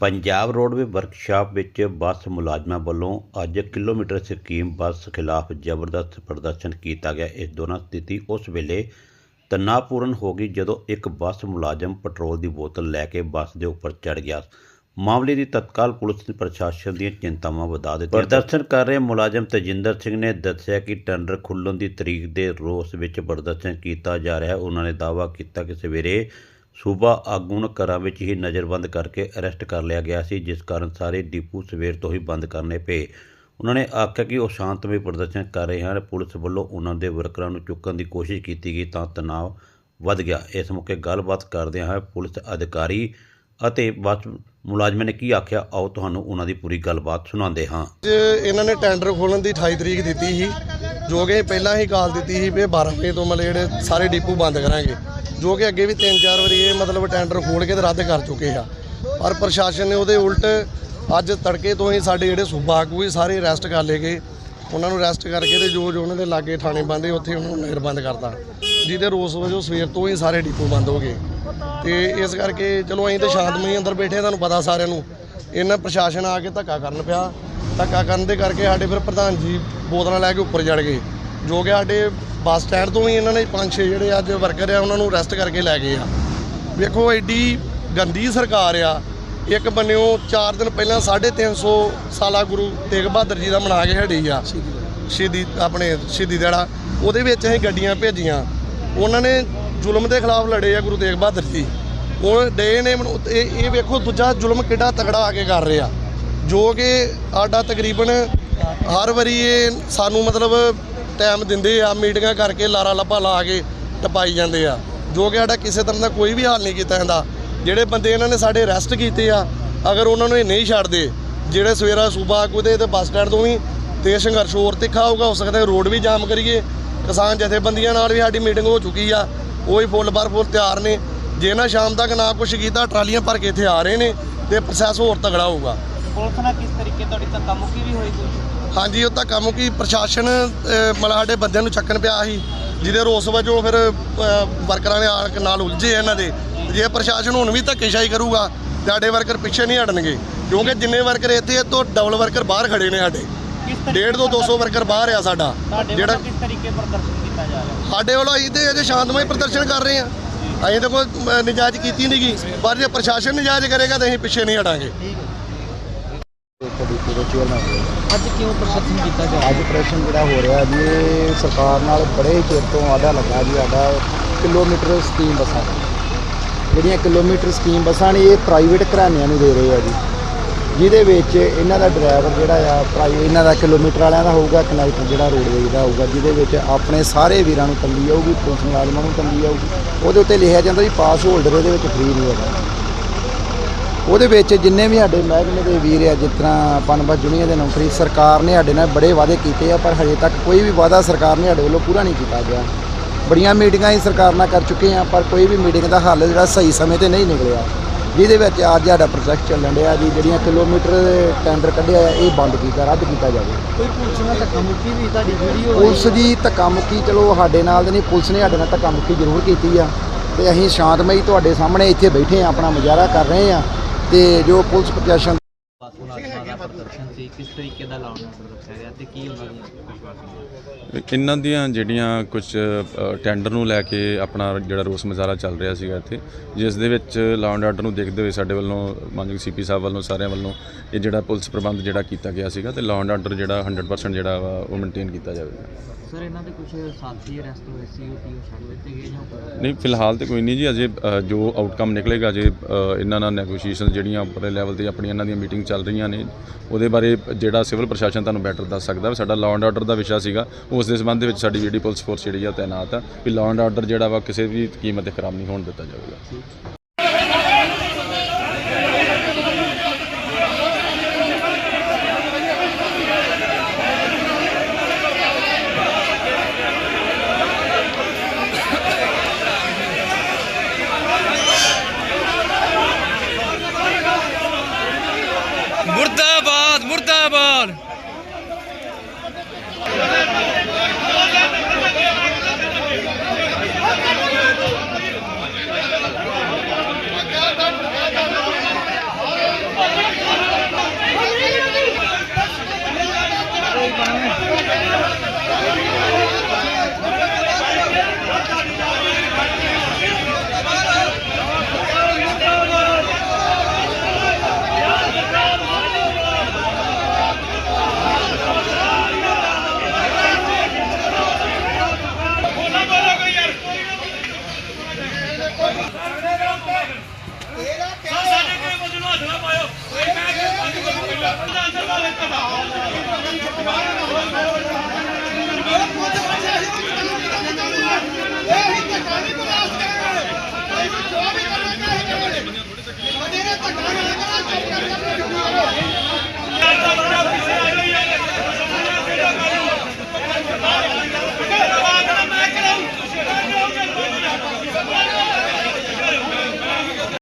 Punjab roadway workshop ਵਿੱਚ ਬੱਸ ਮੁਲਾਜ਼ਮਾਂ ਵੱਲੋਂ ਅੱਜ ਕਿਲੋਮੀਟਰ ਸਕੀਮ ਬੱਸ ਖਿਲਾਫ ਜ਼ਬਰਦਸਤ ਪ੍ਰਦਰਸ਼ਨ ਕੀਤਾ ਗਿਆ। ਇਸ ਦੌਰਾਨ ਸਥਿਤੀ ਉਸ ਵੇਲੇ ਤਣਾਅਪੂਰਨ ਹੋ ਗਈ ਜਦੋਂ ਇੱਕ ਬੱਸ ਮੁਲਾਜ਼ਮ ਪੈਟਰੋਲ ਦੀ ਬੋਤਲ ਲੈ ਕੇ ਬੱਸ ਦੇ ਉੱਪਰ ਚੜ ਗਿਆ। ਮਾਮਲੇ ਦੀ ਤਤਕਾਲ ਪੁਲਿਸ ਨੇ ਪ੍ਰਸ਼ਾਸਨ ਦੀਆਂ ਚਿੰਤਾਵਾਂ ਵਧਾ ਦਿੱਤੀਆਂ। ਪ੍ਰਦਰਸ਼ਨ ਕਰ ਰਹੇ ਮੁਲਾਜ਼ਮ ਤਜਿੰਦਰ ਸਿੰਘ ਨੇ ਦੱਸਿਆ ਕਿ ਟੈਂਡਰ ਖੁੱਲ੍ਹਣ ਦੀ ਤਰੀਕ ਦੇ ਰੋਸ ਵਿੱਚ ਪ੍ਰਦਰਸ਼ਨ ਕੀਤਾ ਜਾ ਰਿਹਾ ਹੈ। ਉਹਨਾਂ ਨੇ ਦਾਅਵਾ ਕੀਤਾ ਕਿ ਸਵੇਰੇ ਸੂਬਾ ਆਗੂ ਨੂੰ ਘਰਾਂ ਵਿੱਚ ਹੀ ਨਜ਼ਰਬੰਦ ਕਰਕੇ ਅਰੈਸਟ ਕਰ ਲਿਆ ਗਿਆ ਸੀ, ਜਿਸ ਕਾਰਨ ਸਾਰੇ ਡਿਪੂ ਸਵੇਰ ਤੋਂ ਹੀ ਬੰਦ ਕਰਨੇ ਪਏ। ਉਹਨਾਂ ਨੇ ਆਖਿਆ ਕਿ ਉਹ ਸ਼ਾਂਤਮਈ ਪ੍ਰਦਰਸ਼ਨ ਕਰ ਰਹੇ ਹਨ। ਪੁਲਿਸ ਵੱਲੋਂ ਉਹਨਾਂ ਦੇ ਵਰਕਰਾਂ ਨੂੰ ਚੁੱਕਣ ਦੀ ਕੋਸ਼ਿਸ਼ ਕੀਤੀ ਗਈ ਤਾਂ ਤਣਾਅ ਵੱਧ ਗਿਆ। ਇਸ ਮੌਕੇ ਗੱਲਬਾਤ ਕਰਦਿਆਂ ਹੋਏ ਪੁਲਿਸ ਅਧਿਕਾਰੀ ਅਤੇ ਬੱਸ ਮੁਲਾਜ਼ਮਾਂ ਨੇ ਕੀ ਆਖਿਆ, ਆਓ ਤੁਹਾਨੂੰ ਉਹਨਾਂ ਦੀ ਪੂਰੀ ਗੱਲਬਾਤ ਸੁਣਾਉਂਦੇ ਹਾਂ। ਇਹਨਾਂ ਨੇ ਟੈਂਡਰ ਖੋਲਣ ਦੀ 28 ਤਰੀਕ ਦਿੱਤੀ ਸੀ ਜੋ ਕਿ ਪਹਿਲਾਂ ਹੀ ਕਾਲ ਦਿੱਤੀ ਸੀ ਵੀ 12 ਵਜੇ ਤੋਂ ਮਤਲਬ ਜਿਹੜੇ ਸਾਰੇ ਡਿਪੂ ਬੰਦ ਕਰਾਂਗੇ। ਜੋ ਕਿ ਅੱਗੇ ਵੀ 3-4 ਵਾਰੀ ਇਹ ਮਤਲਬ ਟੈਂਡਰ ਖੋਲ ਕੇ ਤੇ ਰੱਦ ਕਰ ਚੁੱਕੇ ਆ। ਪਰ ਪ੍ਰਸ਼ਾਸਨ ਨੇ ਉਹਦੇ ਉਲਟ ਅੱਜ ਤੜਕੇ ਤੋਂ ਹੀ ਸਾਡੇ ਜਿਹੜੇ ਸੂਬਾ ਆਗੂ ਵੀ ਸਾਰੇ ਅਰੈਸਟ ਕਰ ਲਏ ਗਏ। ਉਹਨਾਂ ਨੂੰ ਅਰੈਸਟ ਕਰਕੇ ਤੇ ਜੋ ਜੋ ਉਹਨਾਂ ਦੇ ਲਾਗੇ ਥਾਣੇ ਬੰਦੇ ਉੱਥੇ ਉਹਨਾਂ ਨੂੰ ਨਜ਼ਰ ਬੰਦ ਕਰਤਾ। ਜਿਹਦੇ ਰੋਸ ਵਜੋਂ ਸਵੇਰ ਤੋਂ ਹੀ ਸਾਰੇ ਡਿਪੂ ਬੰਦ ਹੋ ਗਏ। ਤੇ ਇਸ ਕਰਕੇ ਚਲੋ ਅਸੀਂ ਤੇ ਸ਼ਾਂਤਮਈ ਅੰਦਰ ਬੈਠੇ ਆ, ਤੁਹਾਨੂੰ ਪਤਾ ਸਾਰਿਆਂ ਨੂੰ। ਇਹਨਾਂ ਪ੍ਰਸ਼ਾਸਨ ਆ ਕੇ ਧੱਕਾ ਕਰਨ ਪਿਆ। ਧੱਕਾ ਕਰਨ ਦੇ ਕਰਕੇ ਸਾਡੇ ਫਿਰ ਪ੍ਰਧਾਨ ਜੀ ਬੋਤਲਾਂ ਲੈ ਕੇ ਉੱਪਰ ਚੜ ਗਏ। ਜੋ ਕਿ ਸਾਡੇ ਬੱਸ ਸਟੈਂਡ ਤੋਂ ਵੀ ਇਹਨਾਂ ਨੇ ਪੰਜ ਛੇ ਜਿਹੜੇ ਅੱਜ ਵਰਕਰ ਆ, ਉਹਨਾਂ ਨੂੰ ਅਰੈਸਟ ਕਰਕੇ ਲੈ ਗਏ ਆ। ਵੇਖੋ, ਐਡੀ ਗੰਦੀ ਸਰਕਾਰ ਆ। ਇੱਕ ਬੰਨਿਓ 4 ਦਿਨ ਪਹਿਲਾਂ 350 ਸਾਲਾ ਗੁਰੂ ਤੇਗ ਬਹਾਦਰ ਜੀ ਦਾ ਮਨਾ ਕੇ ਹਟੀ ਆ। ਸ਼ਹੀਦੀ ਆਪਣੇ ਸ਼ਹੀਦੀ ਦਿਹਾੜਾ, ਉਹਦੇ ਵਿੱਚ ਅਸੀਂ ਗੱਡੀਆਂ ਭੇਜੀਆਂ। ਉਹਨਾਂ ਨੇ ਜ਼ੁਲਮ ਦੇ ਖਿਲਾਫ ਲੜੇ ਆ ਗੁਰੂ ਤੇਗ ਬਹਾਦਰ ਜੀ। ਉਹ ਡੇ ਨੇ ਇਹ ਇਹ ਵੇਖੋ, ਦੂਜਾ ਜ਼ੁਲਮ ਕਿੱਡਾ ਤਗੜਾ ਆ ਕੇ ਕਰ ਰਿਹਾ। ਜੋ ਕਿ ਸਾਡਾ ਤਕਰੀਬਨ ਹਰ ਵਾਰੀ ਇਹ ਸਾਨੂੰ ਮਤਲਬ ਟਾਈਮ ਦਿੰਦੇ ਆ ਮੀਟਿੰਗਾਂ ਕਰਕੇ ਲਾਰਾ ਲੱਪਾ ਲਾ ਕੇ ਟਪਾਈ ਜਾਂਦੇ ਆ। ਜੋ ਕਿ ਸਾਡਾ ਕਿਸੇ ਤਰ੍ਹਾਂ ਦਾ ਕੋਈ ਵੀ ਹਾਲ ਨਹੀਂ ਕੀਤਾ ਜਾਂਦਾ। ਜਿਹੜੇ ਬੰਦੇ ਇਹਨਾਂ ਨੇ ਸਾਡੇ ਅਰੈਸਟ ਕੀਤੇ ਆ, ਅਗਰ ਉਹਨਾਂ ਨੂੰ ਇਹ ਨਹੀਂ ਛੱਡਦੇ, ਜਿਹੜੇ ਸਵੇਰਾ ਸੂਬਾ ਆਗੂ ਦੇ ਤੇ ਬੱਸ ਸਟੈਂਡ ਤੋਂ ਵੀ ਤੇ ਸੰਘਰਸ਼ ਹੋਰ ਤਿੱਖਾ ਹੋਊਗਾ, ਹੋ ਸਕਦਾ ਰੋਡ ਵੀ ਜਾਮ ਕਰੀਏ। ਕਿਸਾਨ ਜਥੇਬੰਦੀਆਂ ਨਾਲ ਵੀ ਸਾਡੀ ਮੀਟਿੰਗ ਹੋ ਚੁੱਕੀ ਆ। ਉਹ ਹੀ ਫੁੱਲ ਬਾਰ ਫੁੱਲ ਤਿਆਰ ਨੇ। ਜੇ ਨਾ ਸ਼ਾਮ ਤੱਕ ਨਾ ਕੁਛ ਕੀਤਾ, ਟਰਾਲੀਆਂ ਭਰ ਕੇ ਇੱਥੇ ਆ ਰਹੇ ਨੇ ਤੇ ਪ੍ਰੋਸੈਸ ਹੋਰ ਤਗੜਾ ਹੋਊਗਾ। ਪੁਲਿਸ ਨਾਲ ਕਿਸ ਤਰੀਕੇ ਤੁਹਾਡੀ ਧੱਕਾ ਮੁੱਕੀ ਵੀ ਹੋਈ ਕੋਈ ਹਾਂਜੀ ਉਹ ਤਾਂ ਕੰਮ ਕੀ ਪ੍ਰਸ਼ਾਸਨ ਮਤਲਬ ਸਾਡੇ ਬੰਦਿਆਂ ਨੂੰ ਚੱਕਣ ਪਿਆ ਸੀ ਜਿਹਦੇ ਰੋਸ ਵਜੋਂ ਫਿਰ ਵਰਕਰਾਂ ਨੇ ਆ ਕੇ ਨਾਲ ਉਲਝੇ ਇਹਨਾਂ ਦੇ। ਜੇ ਪ੍ਰਸ਼ਾਸਨ ਹੁਣ ਵੀ ਧੱਕੇਸ਼ਾਹੀ ਕਰੂਗਾ ਸਾਡੇ ਵਰਕਰ ਪਿੱਛੇ ਨਹੀਂ ਹਟਣਗੇ ਕਿਉਂਕਿ ਜਿੰਨੇ ਵਰਕਰ ਇੱਥੇ ਤੋਂ ਡਬਲ ਵਰਕਰ ਬਾਹਰ ਖੜੇ ਨੇ ਸਾਡੇ। ਕਿਸ ਡੇਢ ਤੋਂ 200 ਵਰਕਰ ਬਾਹਰ ਆ ਸਾਡਾ। ਜਿਹੜਾ ਕਿਸ ਤਰੀਕੇ ਪ੍ਰਦਰਸ਼ਨ ਕੀਤਾ ਜਾ ਰਿਹਾ? ਸਾਡੇ ਵੱਲੋਂ ਅਸੀਂ ਤੇ ਅਜੇ ਸ਼ਾਂਤਮਈ ਪ੍ਰਦਰਸ਼ਨ ਕਰ ਰਹੇ ਆ ਅਸੀਂ ਤਾਂ ਕੋਈ ਨਿਜਾਜ਼ ਕੀਤੀ ਨਹੀਂ ਗੀ ਪਰ ਜੇ ਪ੍ਰਸ਼ਾਸਨ ਨਿਜਾਜ਼ ਕਰੇਗਾ ਤਾਂ ਅਸੀਂ ਪਿੱਛੇ ਨਹੀਂ ਹਟਾਂਗੇ। ਪੂਰੇ ਚੇਅਰਮੈਨ ਹੋਏ। ਅੱਜ ਕਿਉਂ ਪ੍ਰਦਰਸ਼ਨ ਕੀਤਾ ਜਾ ਅੱਜ ਪ੍ਰਸ਼ਨ ਜਿਹੜਾ ਹੋ ਰਿਹਾ ਜੀ ਇਹ ਸਰਕਾਰ ਨਾਲ ਬੜੇ ਹੀ ਚਿਰ ਤੋਂ ਵਾਅਦਾ ਲੱਗਾ ਜੀ ਸਾਡਾ ਕਿਲੋਮੀਟਰ ਸਕੀਮ ਬੱਸਾਂ ਜਿਹੜੀਆਂ ਕਿਲੋਮੀਟਰ ਸਕੀਮ ਬੱਸਾਂ ਨੇ ਇਹ ਪ੍ਰਾਈਵੇਟ ਘਰਾਣਿਆਂ ਨੂੰ ਦੇ ਰਹੇ ਆ ਜੀ। ਜਿਹਦੇ ਵਿੱਚ ਇਹਨਾਂ ਦਾ ਡਰਾਈਵਰ ਜਿਹੜਾ ਆ ਪ੍ਰਾਈ ਇਹਨਾਂ ਦਾ ਕਿਲੋਮੀਟਰ ਵਾਲਿਆਂ ਦਾ ਹੋਊਗਾ ਕਨੈਕਟਰ ਜਿਹੜਾ ਰੋਡਵੇਜ਼ ਦਾ ਹੋਊਗਾ ਜਿਹਦੇ ਵਿੱਚ ਆਪਣੇ ਸਾਰੇ ਵੀਰਾਂ ਨੂੰ ਤੰਗੀ ਆਊਗੀ ਪੁਲਿਸ ਮੁਲਾਜ਼ਮਾਂ ਨੂੰ ਤੰਗੀ ਆਊਗੀ। ਉਹਦੇ ਉੱਤੇ ਲਿਖਿਆ ਜਾਂਦਾ ਜੀ ਪਾਸ ਹੋਲਡਰ ਇਹਦੇ ਵਿੱਚ ਫ੍ਰੀ ਨਹੀਂ ਹੈਗਾ। ਉਹਦੇ ਵਿੱਚ ਜਿੰਨੇ ਵੀ ਸਾਡੇ ਮਹਿਕਮੇ ਦੇ ਵੀਰ ਆ ਜਿਸ ਤਰ੍ਹਾਂ ਪਨਬਸ ਜੁਨੀਅਰ ਦੇ ਨੌਕਰੀ ਸਰਕਾਰ ਨੇ ਸਾਡੇ ਨਾਲ ਬੜੇ ਵਾਅਦੇ ਕੀਤੇ ਆ ਪਰ ਹਜੇ ਤੱਕ ਕੋਈ ਵੀ ਵਾਅਦਾ ਸਰਕਾਰ ਨੇ ਸਾਡੇ ਵੱਲੋਂ ਪੂਰਾ ਨਹੀਂ ਕੀਤਾ ਗਿਆ। ਬੜੀਆਂ ਮੀਟਿੰਗਾਂ ਹੀ ਸਰਕਾਰ ਨਾਲ ਕਰ ਚੁੱਕੇ ਆ ਪਰ ਕੋਈ ਵੀ ਮੀਟਿੰਗ ਦਾ ਹੱਲ ਜਿਹੜਾ ਸਹੀ ਸਮੇਂ ਤੇ ਨਹੀਂ ਨਿਕਲਿਆ। ਜਿਹਦੇ ਵਿੱਚ ਅੱਜ ਸਾਡਾ ਪ੍ਰੋਜੈਕਟ ਚੱਲਣ ਡਿਆ ਜੀ ਜਿਹੜੀਆਂ ਕਿਲੋਮੀਟਰ ਟੈਂਡਰ ਕੱਢਿਆ ਆ ਇਹ ਬੰਦ ਕੀਤਾ ਰੱਦ ਕੀਤਾ ਜਾਵੇ। ਕੋਈ ਪੁਲਿਸ ਨਾਲ ਧੱਕਾ ਮੁੱਕੀ ਵੀ ਤੁਹਾਡੀ ਵੀਡੀਓ ਪੁਲਿਸ ਦੀ ਧੱਕਾ ਮੁੱਕੀ ਚਲੋ ਸਾਡੇ ਨਾਲ ਤੇ ਨਹੀਂ ਪੁਲਿਸ ਨੇ ਸਾਡੇ ਨਾਲ ਧੱਕਾ ਮੁੱਕੀ ਜ਼ਰੂਰ ਕੀਤੀ ਆ। ਤੇ ਅਸੀਂ ਸ਼ਾਂਤਮਈ ਤੁਹਾਡੇ ਸਾਹਮਣੇ ਇੱਥੇ ਬੈਠੇ ਆ ਆਪਣਾ ਮੁਜ਼ਾਹਰਾ ਕਰ ਰਹੇ ਆ। ਤੇ ਜੋ ਪੁਲਿਸ ਪ੍ਰਸ਼ਾਸਨ ਇਹਨਾਂ ਦੀਆਂ ਜਿਹੜੀਆਂ ਕੁਝ ਟੈਂਡਰ ਨੂੰ ਲੈ ਕੇ ਆਪਣਾ ਜਿਹੜਾ ਰੋਸ ਮਜ਼ਾਰਾ ਚੱਲ ਰਿਹਾ ਸੀਗਾ ਇੱਥੇ, ਜਿਸ ਦੇ ਵਿੱਚ ਲਾਅ ਐਂਡ ਆਰਡਰ ਨੂੰ ਦੇਖਦੇ ਹੋਏ ਸਾਡੇ ਵੱਲੋਂ ਮਾਨਯੋਗ ਸੀਪੀ ਸਾਹਿਬ ਵੱਲੋਂ, ਸਾਰਿਆਂ ਵੱਲੋਂ ਇਹ ਜਿਹੜਾ ਪੁਲਿਸ ਪ੍ਰਬੰਧ ਜਿਹੜਾ ਕੀਤਾ ਗਿਆ ਸੀਗਾ ਤੇ ਲਾਅ ਐਂਡ ਆਰਡਰ ਜਿਹੜਾ 100% ਜਿਹੜਾ ਵਾ ਉਹ ਮੇਨਟੇਨ ਕੀਤਾ ਜਾਵੇਗਾ। ਸਰ ਇਹਨਾਂ ਦੇ ਕੁਝ ਸਾਥੀ ਅਰੈਸਟ ਹੋਏ ਸੀ ਉਹ ਕੀ ਉਹ ਛੱਡ ਦਿੱਤੇ ਗਏ ਜਾਂ ਕੋਈ ਨਹੀਂ ਫਿਲਹਾਲ ਤੇ ਕੋਈ ਨਹੀਂ ਜੀ ਅਜੇ ਅ, ਜੋ ਆਊਟਕਮ ਨਿਕਲੇਗਾ ਜੇ ਇਹਨਾਂ ਨਾਲ ਨੈਗੋਸ਼ੀਏਸ਼ਨ ਜਿਹੜੀਆਂ ਉੱਪਰਲੇ ਲੈਵਲ ਤੇ ਆਪਣੀਆਂ ਇਹਨਾਂ ਦੀਆਂ ਮੀਟਿੰਗ ਚੱਲ ਰਹੀਆਂ ਨੇ ਉਹਦੇ ਬਾਰੇ ਜਿਹੜਾ ਸਿਵਲ ਪ੍ਰਸ਼ਾਸਨ ਤੁਹਾਨੂੰ ਬੈਟਰ ਦੱਸ ਸਕਦਾ। ਸਾਡਾ ਲਾਅ ਐਂਡ ਆਰਡਰ ਦਾ ਵਿਸ਼ਾ ਸੀਗਾ ਉਸ ਦੇ ਸੰਬੰਧ ਦੇ ਵਿੱਚ ਸਾਡੀ ਜਿਹੜੀ ਪੁਲਿਸ ਫੋਰਸ ਜਿਹੜੀ ਆ ਤਾਇਨਾਤ ਆ ਵੀ ਲਾਅ ਐਂਡ ਆਰਡਰ ਜਿਹੜਾ ਵਾ ਕਿਸੇ ਵੀ ਕੀਮਤ ਤੇ ਖਰਾਬ ਨਹੀਂ ਹੋਣ ਦਿੱਤਾ ਜਾਵੇਗਾ ਮੈਂ ਅੰਦਰ ਵਾਲੇ ਕਹਾ